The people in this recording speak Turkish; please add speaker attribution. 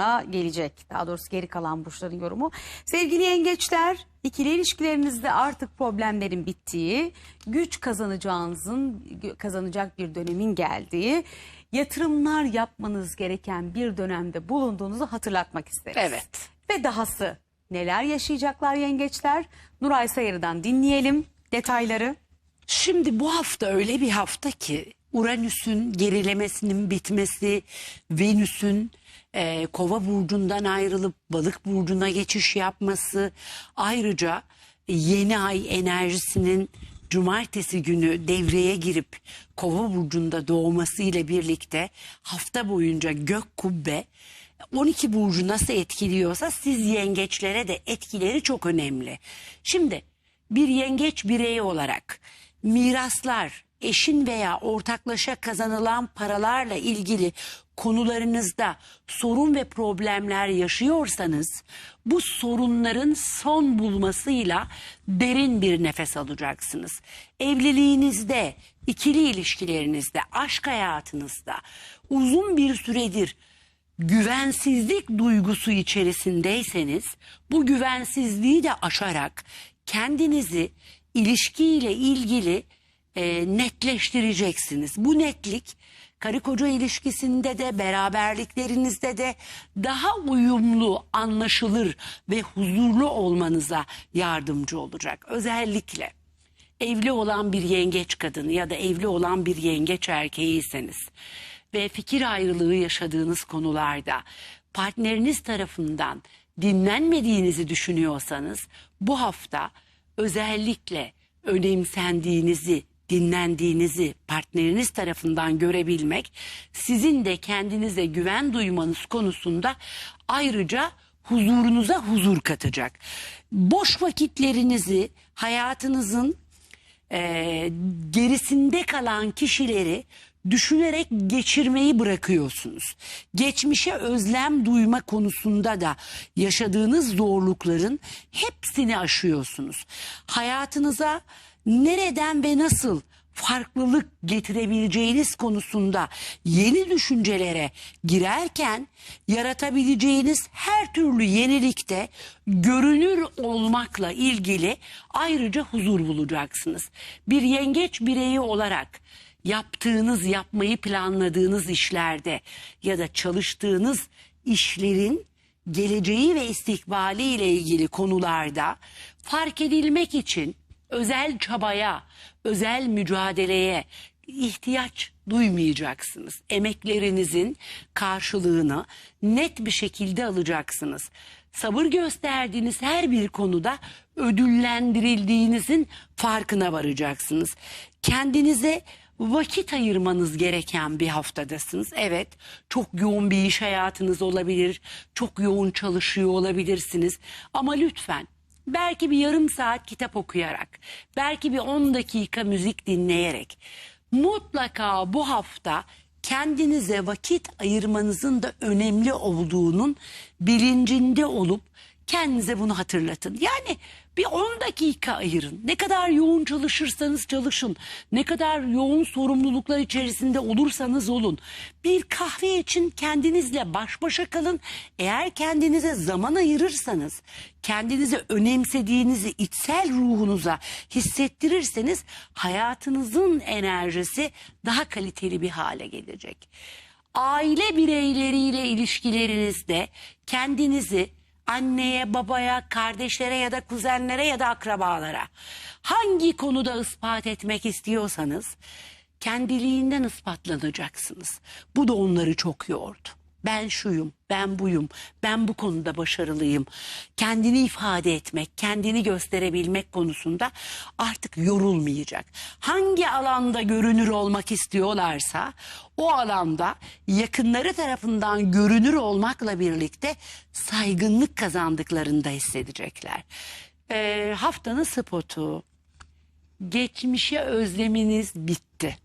Speaker 1: sonra gelecek. Daha doğrusu geri kalan burçların yorumu. Sevgili yengeçler ikili ilişkilerinizde artık problemlerin bittiği, güç kazanacağınızın kazanacak bir dönemin geldiği, yatırımlar yapmanız gereken bir dönemde bulunduğunuzu hatırlatmak isteriz.
Speaker 2: Evet.
Speaker 1: Ve dahası neler yaşayacaklar yengeçler? Nuray Sayarı'dan dinleyelim detayları.
Speaker 2: Şimdi bu hafta öyle bir hafta ki Uranüs'ün gerilemesinin bitmesi, Venüs'ün e, Kova burcundan ayrılıp Balık burcuna geçiş yapması, ayrıca yeni ay enerjisinin cumartesi günü devreye girip Kova burcunda doğması ile birlikte hafta boyunca gök kubbe 12 burcu nasıl etkiliyorsa siz yengeçlere de etkileri çok önemli. Şimdi bir yengeç bireyi olarak miraslar, eşin veya ortaklaşa kazanılan paralarla ilgili konularınızda sorun ve problemler yaşıyorsanız bu sorunların son bulmasıyla derin bir nefes alacaksınız. Evliliğinizde, ikili ilişkilerinizde, aşk hayatınızda uzun bir süredir güvensizlik duygusu içerisindeyseniz bu güvensizliği de aşarak kendinizi ilişkiyle ilgili e, netleştireceksiniz. Bu netlik karı koca ilişkisinde de beraberliklerinizde de daha uyumlu, anlaşılır ve huzurlu olmanıza yardımcı olacak. Özellikle evli olan bir yengeç kadını ya da evli olan bir yengeç erkeğiyseniz ve fikir ayrılığı yaşadığınız konularda partneriniz tarafından dinlenmediğinizi düşünüyorsanız bu hafta özellikle önemsendiğinizi, dinlendiğinizi partneriniz tarafından görebilmek sizin de kendinize güven duymanız konusunda ayrıca huzurunuza huzur katacak. Boş vakitlerinizi hayatınızın e, gerisinde kalan kişileri düşünerek geçirmeyi bırakıyorsunuz. Geçmişe özlem duyma konusunda da yaşadığınız zorlukların hepsini aşıyorsunuz. Hayatınıza nereden ve nasıl farklılık getirebileceğiniz konusunda yeni düşüncelere girerken yaratabileceğiniz her türlü yenilikte görünür olmakla ilgili ayrıca huzur bulacaksınız. Bir yengeç bireyi olarak yaptığınız, yapmayı planladığınız işlerde ya da çalıştığınız işlerin geleceği ve istikbali ile ilgili konularda fark edilmek için özel çabaya, özel mücadeleye ihtiyaç duymayacaksınız. Emeklerinizin karşılığını net bir şekilde alacaksınız. Sabır gösterdiğiniz her bir konuda ödüllendirildiğinizin farkına varacaksınız. Kendinize vakit ayırmanız gereken bir haftadasınız. Evet, çok yoğun bir iş hayatınız olabilir, çok yoğun çalışıyor olabilirsiniz. Ama lütfen belki bir yarım saat kitap okuyarak, belki bir 10 dakika müzik dinleyerek mutlaka bu hafta kendinize vakit ayırmanızın da önemli olduğunun bilincinde olup kendinize bunu hatırlatın. Yani bir 10 dakika ayırın. Ne kadar yoğun çalışırsanız çalışın. Ne kadar yoğun sorumluluklar içerisinde olursanız olun. Bir kahve için kendinizle baş başa kalın. Eğer kendinize zaman ayırırsanız, kendinizi önemsediğinizi içsel ruhunuza hissettirirseniz hayatınızın enerjisi daha kaliteli bir hale gelecek. Aile bireyleriyle ilişkilerinizde kendinizi anneye, babaya, kardeşlere ya da kuzenlere ya da akrabalara hangi konuda ispat etmek istiyorsanız kendiliğinden ispatlanacaksınız. Bu da onları çok yordu. Ben şuyum, ben buyum, ben bu konuda başarılıyım. Kendini ifade etmek, kendini gösterebilmek konusunda artık yorulmayacak. Hangi alanda görünür olmak istiyorlarsa o alanda yakınları tarafından görünür olmakla birlikte saygınlık kazandıklarını da hissedecekler. Ee, haftanın spotu, geçmişe özleminiz bitti.